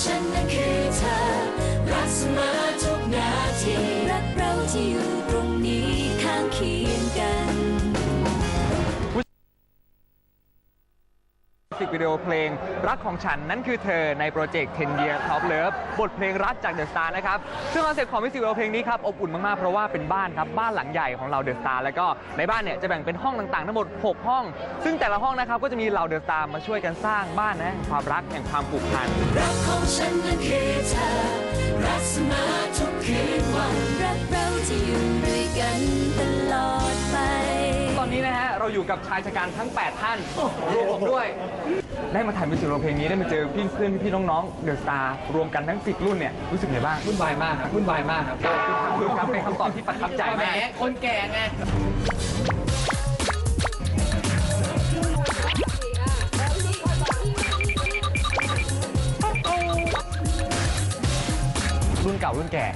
ฉันนั้นคือเธอรักเสมอ วิดีโอเพลง รักของฉันนั่นคือเธอในโปรเจกต์10 Year Top Love บทเพลงรักจากเดอะสตาร์นะครับ ซึ่งคอนเซ็ปต์ของมิวสิกวิดีโอเพลงนี้ครับอบอุ่นมาก ๆ เพราะว่าเป็นบ้านครับ บ้านหลังใหญ่ของเราเดอะสตาร์แล้วก็ในบ้านเนี่ยจะแบ่งเป็นห้องต่าง ๆ ทั้งหมด 6 ห้อง ซึ่งแต่ละห้องนะครับก็จะมีเหล่าเดอะสตาร์มาช่วยกันสร้างบ้านนะแห่งความรักแห่งความผูกพันรักของฉันนั้นคือเธอรักเสมอทุกคืนวันรักเราที่อยู่ด้วยกันตลอดไป นนี้นะฮะเราอยู่กับชายชะกันทั้ง 8 ท่านรวมผมด้วย ได้มาถ่ายมิวสิกวิดีโอเพลงนี้ได้มาเจอพี่เพื่อนพี่น้องๆเดอะสตาร์รวมกันทั้ง10รุ่นเนี่ยรู้สึกไงบ้างวุ่นวายมากครับวุ่นวายมากครับคือครับเป็นคำตอบที่ประทับใจแหมมากคนแก่ไง เก่ารุ่นแก่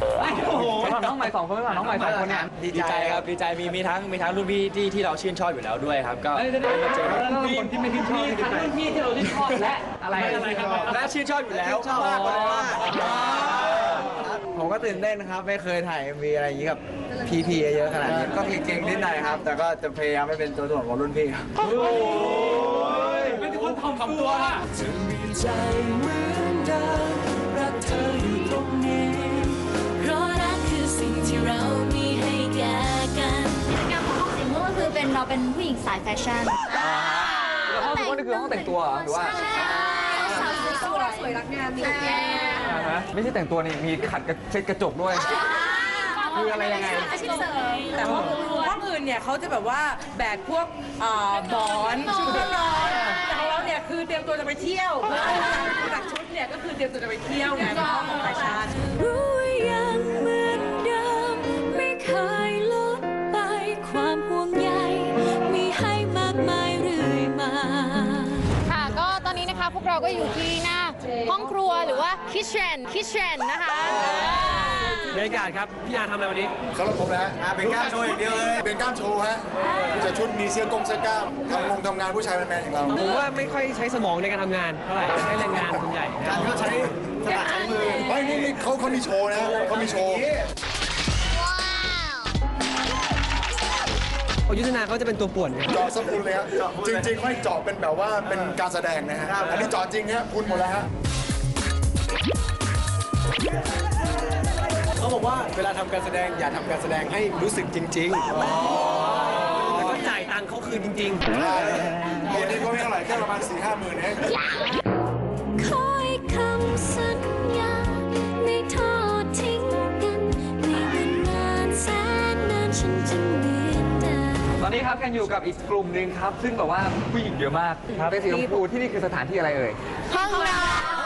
สำหรับน้องใหม่สองคนสำหรับน้องใหม่สองคนเนี่ยดีใจครับดีใจมีมีทั้งมีทั้งรุ่นพี่ที่ที่เราชื่นชอบอยู่แล้วด้วยครับก็เอ้ยเดี๋ยวๆมาเจอแล้วแล้วคนที่ไม่ชื่นชอบมีทั้งรุ่นพี่ที่เราชื่นชอบและอะไรและชื่นชอบอยู่แล้วมากเลยว่าผมก็ตื่นเต้นครับ ไม่เคยถ่าย MV อะไรอย่างนี้กับพีพีเยอะขนาดนี้ก็เก่งๆนิดหน่อยครับ แต่ก็จะพยายามไม่เป็นตัวถ่วงของรุ่นพี่ครับเป็นคนถ่อมตัวจะมีใจเหมือนเดิมรักเธออยู่ตรงนี้ เป็นเราเป็นผู้หญิงสายแฟชั่นแล้วห้องถือว่านี่คือห้องแต่งตัวเหรอหรือว่าสาวสวยสวยรักงานมีแก่อ่าฮะไม่ใช่แต่งตัวนี่มีขัดกระเช็ดกระจกด้วย คืออะไรยังไง อาชีพเสริมแต่ห้องห้องอื่นเนี่ยเขาจะแบบว่าแบกพวกเอ่อบอนชุดเครื่องนอนแต่ของเราเนี่ยคือเตรียมตัวจะไปเที่ยวจากชุดเนี่ยก็คือเตรียมตัวจะไปเที่ยวไงเป็นห้องของแฟชั่น รู้ พวกเราก็อยู่ที่หน้าห้องครัวหรือว่า kitchen kitchen นะคะบรรยากาศครับพี่อาทำอะไรวันนี้สำหรับผมนะฮะเป็นกล้ามโชว์อย่างเดียวเลย เป็นกล้ามโชว์ฮะจะชุดมีเสื้อกงเสื้อกล้ามทำงงทำงานผู้ชายแมนๆอย่างเราผมว่าไม่ค่อยใช้สมองในการทำงานเท่าไหร่ใช้แรงงานส่วนใหญ่นะ การก็ใช้สนับใช้มือเฮ้ยนี่นี่เขาเขามีโชว์นะเขามีโชว์ อยุทธนาเขาจะเป็นตัวป่วนไงเจาะสกุลเลยฮะจริงๆไม่เจาะเป็นแบบว่าเป็นการแสดงนะฮะอันนี้เจาะจริงฮะคุณหมดแล้วฮะเขาบอกว่าเวลาทำการแสดงอย่าทำการแสดงให้รู้สึกจริงแล้วก็จ่ายตังค์เขาคืนจริงตัวนี้ก็ไม่เท่าไหร่แค่ประมาณ4ี่ห้าหมื่นเองคอยคำสัญ นนี้ครับกันอยู่กับอีกกลุ่มหนึ่งครับ ซึ่งแบบว่าผู้หญิงเยอะมากเป็นสีชมพูที่นี่คือสถานที่อะไรเอ่ยห้องเรา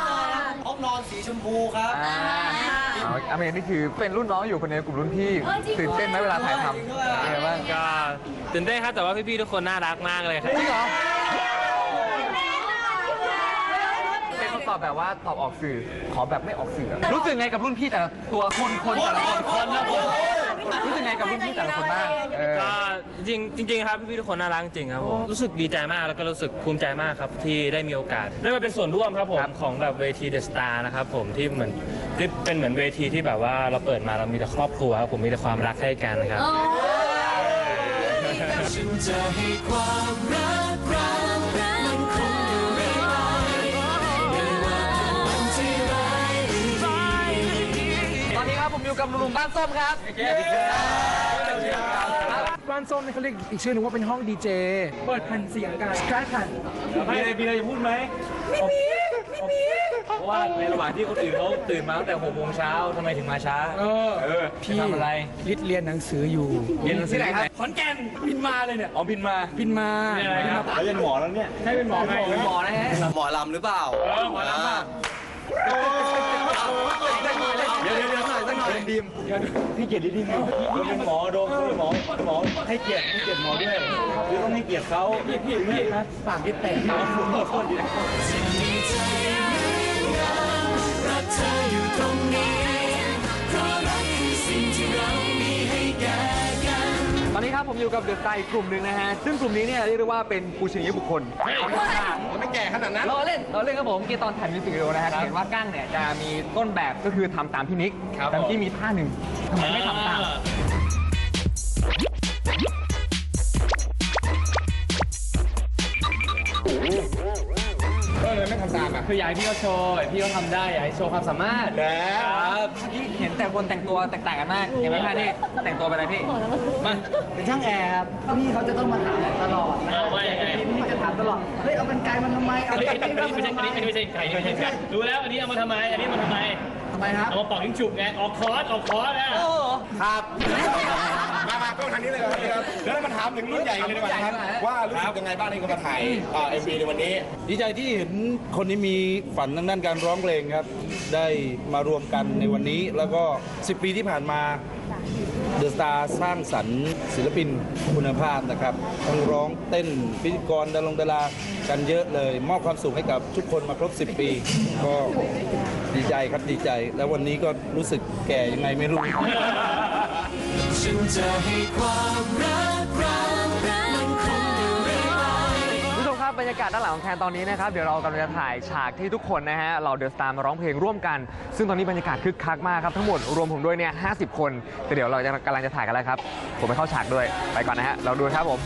ๆห้องนอนสีชมพูครับอ่าเอาอเมนนี่คือเป็นรุ่นน้องอยู่คนในกลุ่มรุ่นพี่ตื่นเต้นไหมเวลาถ่ายทำเป็นไงบ้างก็ตื่นเต้นครับแต่ว่าพี่ๆทุกคนน่ารักมากเลยครับจริงเหรอเป็นคำตอบแบบว่าตอบออกสื่อขอแบบไม่ออกสื่อรู้สึกไงกับรุ่นพี่แต่ละตัวคนคนแต่ละคนคนนะคน รู้สึกไงกับรุ่นพี่แต่ละคนบ้างเออ ก็จริงจริงๆครับพี่ๆทุกคนน่ารักจริงครับผมรู้สึกดีใจมากแล้วก็รู้สึกภูมิใจมากครับที่ได้มีโอกาสได้มาเป็นส่วนร่วมครับผมของแบบเวทีเดอะสตาร์นะครับผมที่เหมือนที่เป็นเหมือนเวทีที่แบบว่าเราเปิดมาเรามีแต่ครอบครัวครับผมมีแต่ความรักให้กันครับ ฉันจะให้ความรัก กับหนุ่มๆบ้านส้มครับบ้านส้มเนี่ยเขาเรียกอีกชื่อหนึงว่าเป็นห้องดีเจเปิดแผ่นเสียงกันสกายแผ่นมีอะไรมีอะไรจะพูดไหมไม่มีไม่มีเพราะว่าในระหว่างที่คนอื่นเขาตื่นมาตั้งแต่หกโมงเช้าทำไมถึงมาช้า เออเออพี่ทำอะไรลิศเรียนหนังสืออยู่เรียนหนังสือที่ไหนครับขอนแก่นบินมาเลยเนี่ยอ๋อบินมาบินมาเรียนอะไรบินครัมาบเรียนหมอแล้วเนี่ยให้เป็นหมอไงเป็นหมอนะฮะหมอลำหรือเปล่าเออหมอลำป่ะเดี๋ยวเดี๋ยวเดี๋ยวหน่อยสักหน่อยดีมพี่เกียรติดีมเราเป็นหมอโดมเป็นหมอหมอให้เกียรติให้เกียรติหมอด้วยคือต้องให้เกียรติเขาพี่พี่พี่นะปากที่แตกนะขอโทษดีนมีใจเหมือนเรารักเธออยู่ตรงนี้เพราะรักคือสิ่งที่เรา ครับผมอยู่กับเดอะสตาร์อีกกลุ่มหนึ่งนะฮะ ซึ่งกลุ่มนี้เนี่ยเรียกได้ว่าเป็นปูชนียบุคคล ไม่แก่ขนาดนั้น เราเล่นเราเล่นครับผมเมื่อกี้ตอนถ่ายมิวสิกวิดีโอนะฮะเห็นว่ากั้งเนี่ยจะมีต้นแบบก็คือทำตามพี่นิกครับแต่เมื่อกี้ผมมีท่าหนึ่งทำไมไม่ทำตาม ม่ทำตามอะคืออยากให้พี่เขาโชว์อยากให้พี่เขาทำได้อยากให้โชว์ความสามารถครับที่เห็นแต่คนแต่งตัวแตกต่างกันมากเห็นไหมคะนี่แต่งตัวเป็นอะไรพี่มาเป็นช่างแอร์ครับพี่เขาจะต้องมาถามตลอดนะว่ายังไง พี่จะถามตลอด เฮ้ย เอาเป็นไกลมันทำไม เอาอันเป็นนี้ไกลไม่มันใช่ทำอันไมนี้ไม่ใช่ไก่ไม่ใช่ไก่รู้แล้วอันนี้เอามาทำไม อันนี้เอามาทำไม ทำไมครับ เอามาเป่ายิงฉุบไง ออกคอร์สออกคอร์สนะ ครับ มามาก็ทางนี้เลยครับแล้วมาถามถึงรุ่นใหญ่กันเลยดีกว่านะครับว่ารู้สึกยังไงบ้างที่เขามาถ่ายเอ็มวีในวันนี้ ดีใจที่เห็นคนนี้มีฝันทางด้านการร้องเพลงครับ ได้มารวมกันในวันนี้ แล้วก็ 10 ปีที่ผ่านมาเดอะสตาร์สร้างสรรค์ศิลปินคุณภาพนะครับทั้งร้องเต้นพิธีกรดารงดารากันเยอะเลย มอบความสุขให้กับทุกคนมาครบ 10 ปี ก็ดีใจครับดีใจ แล้ววันนี้ก็รู้สึกแก่ยังไงไม่รู้ ฉันจะให้ความรักรักรักมันคงอยู่เรื่อยไปคุณผู้ชมครับบรรยากาศด้านหลังของแคนตอนนี้นะครับเดี๋ยวเรากำลังจะถ่ายฉากที่ทุกคนนะฮะเราเดอะสตาร์มาร้องเพลงร่วมกัน ซึ่งตอนนี้บรรยากาศคึกคักมากครับทั้งหมดรวมผมด้วยเนี่ย50 คนแต่เดี๋ยวเราจะกำลังจะถ่ายกันแล้วครับผมไปเข้าฉากด้วยไปก่อนนะฮะเราดูครับผม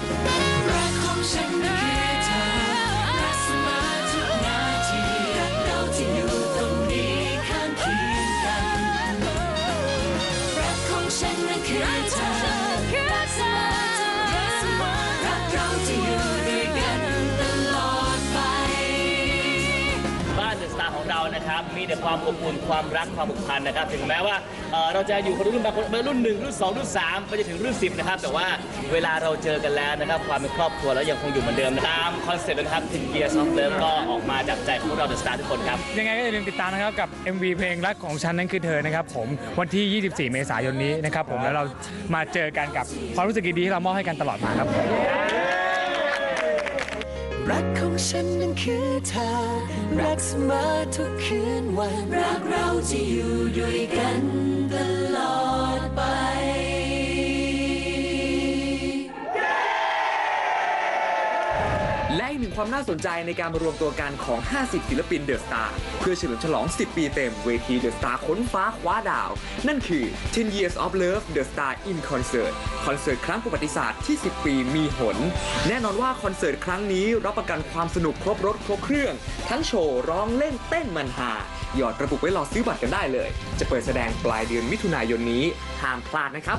รักของฉันนั้น มีแต่ความอบอุ่นความรักความผูกพันนะครับ ถึงแม้ว่าเอ่อเราจะอยู่คนรุ่นบางคนรุ่นหนึ่งรุ่นสองรุ่นสามไปจนถึงรุ่นสิบนะครับ แต่ว่าเวลาเราเจอกันแล้วนะครับ ความเป็นครอบครัวแล้วยังคงอยู่เหมือนเดิมนะตามคอนเซ็ปต์นะครับถึงเกียร์ซอฟต์เลิฟก็ออกมาจากใจของพวกเราเดอะสตาร์ทุกคนครับ ยังไงก็อย่าลืมติดตามนะครับกับ MV เพลงรักของฉันนั้นคือเธอนะครับผมวันที่ 24 เมษายนนี้นะครับผมแล้วเรามาเจอกันกับความรู้สึกดีๆที่เรามอบให้กันตลอดมาครับ รักของฉันนั้นคือเธอ รักเสมอทุกคืนวัน รักเราจะอยู่ด้วยกันตลอดไป ความน่าสนใจในการมารวมตัวกันของ 50 ศิลปินเดอะสตาร์เพื่อเฉลิมฉลอง 10 ปีเต็มเวทีเดอะสตาร์ค้นฟ้าคว้าดาว นั่นคือ 10 Years of Love The Star in Concert คอนเสิร์ตครั้งประวัติศาสตร์ที่ 10 ปีมีหน แน่นอนว่าคอนเสิร์ตครั้งนี้รับประกันความสนุกครบรถครบเครื่อง ทั้งโชว์ร้องเล่นเต้นมันหาหยอดกระปุกไว้รอซื้อบัตรกันได้เลย จะเปิดแสดงปลายเดือนมิถุนายนนี้ห้ามพลาดนะครับ